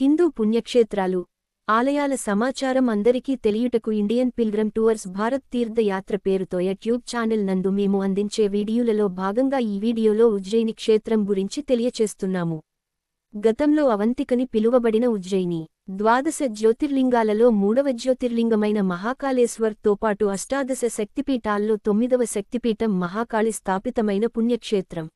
హిందూ పుణ్యక్షేత్రాలు. ఆలయాల సమాచారం అందరికీ తెలియుటకు Indian pilgrim tours Bharat Teerthayatra పేరుతో యూట్యూబ్ ఛానల్ నందు మేము అందించే వీడియోలలో భాగంగా ఈ వీడియోలో ఉజ్జయిని క్షేత్రం గురించి తెలియచేస్తున్నాము. గతంలో అవంతికని పిలువబడిన ఉజ్జయిని ద్వాదశ జ్యోతిర్లింగాలలో మూడవ జ్యోతిర్లింగమైన మహాకాళేశ్వర్తో పాటు అష్టాదశ శక్తిపీఠాల్లో తొమ్మిదవ శక్తిపీఠం మహాకాళి స్థాపితమైన పుణ్యక్షేత్రం.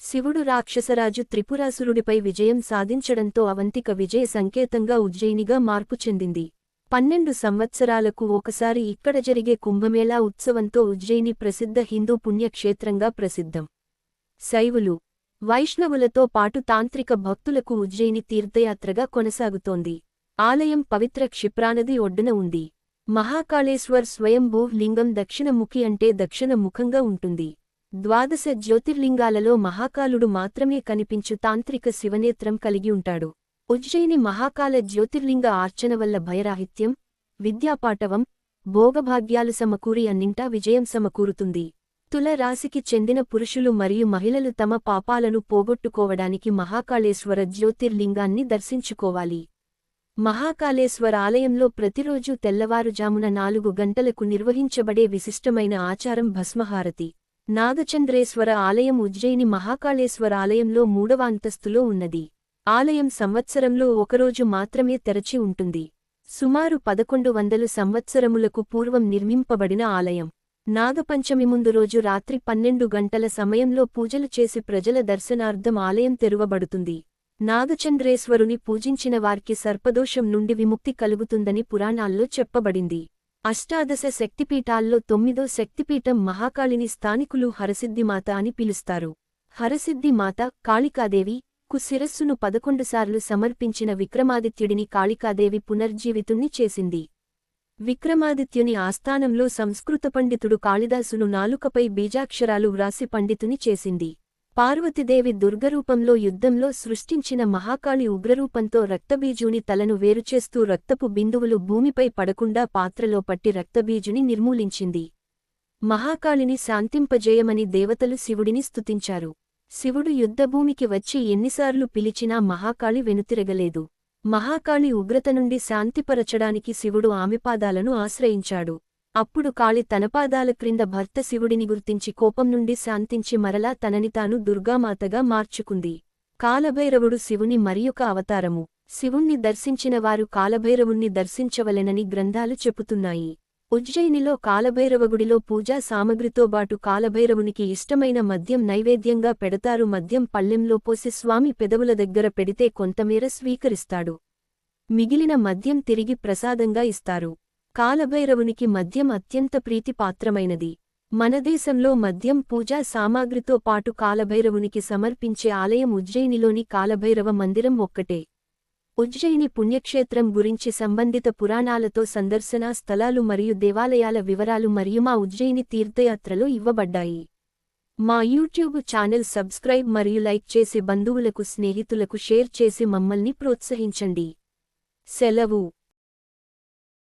శివుడు రాక్షసరాజు త్రిపురాసురుడిపై విజయం సాధించడంతో అవంతిక విజయ సంకేతంగా ఉజ్జయినిగా మార్పు చెందింది. పన్నెండు సంవత్సరాలకు ఒకసారి ఇక్కడ జరిగే కుంభమేళా ఉత్సవంతో ఉజ్జయిని ప్రసిద్ధ హిందూ పుణ్యక్షేత్రంగా ప్రసిద్ధం. శైవులు వైష్ణవులతో పాటు తాంత్రిక భక్తులకు ఉజ్జయిని తీర్థయాత్రగా కొనసాగుతోంది. ఆలయం పవిత్ర క్షిప్రానది ఒడ్డున ఉంది. మహాకాళేశ్వర్ స్వయంభూ లింగం దక్షిణముఖి అంటే దక్షిణ ముఖంగా ఉంటుంది. ద్వాదశ జ్యోతిర్లింగాలలో మహాకాలుడు మాత్రమే కనిపించు తాంత్రిక శివనేత్రం కలిగి ఉంటాడు. ఉజ్జయిని మహాకాల జ్యోతిర్లింగ ఆర్చన వల్ల భయరాహిత్యం విద్యాపాటవం భోగభాగ్యాలు సమకూరి అన్నింటా విజయం సమకూరుతుంది. తుల రాశికి చెందిన పురుషులు మరియు మహిళలు తమ పాపాలను పోగొట్టుకోవడానికి మహాకాళేశ్వర జ్యోతిర్లింగాన్ని దర్శించుకోవాలి. మహాకాళేశ్వర ఆలయంలో ప్రతిరోజూ తెల్లవారుజామున నాలుగు గంటలకు నిర్వహించబడే విశిష్టమైన ఆచారం భస్మహారతి. నాగచంద్రేశ్వర ఆలయం ఉజ్జయిని మహాకాళేశ్వర ఆలయంలో మూడవ అంతస్తులో ఉన్నది. ఆలయం సంవత్సరంలో ఒకరోజు మాత్రమే తెరచి ఉంటుంది. సుమారు పదకొండు వందలు సంవత్సరములకు పూర్వం నిర్మింపబడిన ఆలయం. నాగపంచమి ముందు రోజు రాత్రి పన్నెండు గంటల సమయంలో పూజలు చేసి ప్రజల దర్శనార్థం ఆలయం తెరువబడుతుంది. నాగచంద్రేశ్వరుని పూజించిన వారికి సర్పదోషం నుండి విముక్తి కలుగుతుందని పురాణాల్లో చెప్పబడింది. అష్టాదశ శక్తిపీఠాల్లో తొమ్మిదో శక్తిపీఠం మహాకాళిని స్థానికులు హరసిద్ధిమాత అని పిలుస్తారు. హరసిద్ధిమాత కాళికాదేవి కు శిరస్సును పదకొండుసార్లు సమర్పించిన విక్రమాదిత్యుడిని కాళికాదేవి పునర్జీవితుణ్ణి చేసింది. విక్రమాదిత్యుని ఆస్థానంలో సంస్కృత పండితుడు కాళిదాసును నాలుకపై బీజాక్షరాలు వ్రాసి పండితుని చేసింది. పార్వతీదేవి దుర్గరూపంలో యుద్ధంలో సృష్టించిన మహాకాళి ఉగ్రరూపంతో రక్తబీజుని తలను వేరుచేస్తూ రక్తపు బిందువులు భూమిపై పడకుండా పాత్రలో పట్టి రక్తబీజుని నిర్మూలించింది. మహాకాళిని శాంతింపజేయమని దేవతలు శివుడిని స్తుతించారు. శివుడు యుద్ధభూమికి వచ్చి ఎన్నిసార్లు పిలిచినా మహాకాళి వెనుతిరగలేదు. మహాకాళి ఉగ్రత నుండి శాంతిపరచడానికి శివుడు ఆమె పాదాలను ఆశ్రయించాడు. అప్పుడు కాళి తనపాదాల క్రింద భర్త శివుడిని గుర్తించి కోపం నుండి శాంతించి మరలా తనని తాను దుర్గామాతగా మార్చుకుంది. కాలభైరవుడు శివుని మరియొక అవతారము. శివుణ్ణి దర్శించిన వారు కాలభైరవుణ్ణి దర్శించవలెనని గ్రంథాలు చెబుతున్నాయి. ఉజ్జయినిలో కాలభైరవగుడిలో పూజా సామగ్రితో బాటు కాలభైరవునికి ఇష్టమైన మద్యం నైవేద్యంగా పెడతారు. మద్యం పళ్ళెంలో పోసి స్వామి పెదవుల దగ్గర పెడితే కొంతమేర స్వీకరిస్తాడు. మిగిలిన మద్యం తిరిగి ప్రసాదంగా ఇస్తారు. కాలభైరవునికి మద్యం అత్యంత ప్రీతిపాత్రమైనది. మనదేశంలో మద్యం పూజా సామాగ్రితో పాటు కాలభైరవునికి సమర్పించే ఆలయం ఉజ్జయినిలోని కాలభైరవ మందిరం ఒక్కటే. ఉజ్జయిని పుణ్యక్షేత్రం గురించి సంబంధిత పురాణాలతో సందర్శనా స్థలాలు మరియు దేవాలయాల వివరాలు మరియు మా ఉజ్జయిని తీర్థయాత్రలో ఇవ్వబడ్డాయి. మా యూట్యూబ్ ఛానల్ సబ్స్క్రైబ్ మరియు లైక్ చేసి బంధువులకు స్నేహితులకు షేర్ చేసి మమ్మల్ని ప్రోత్సహించండి. సెలవు.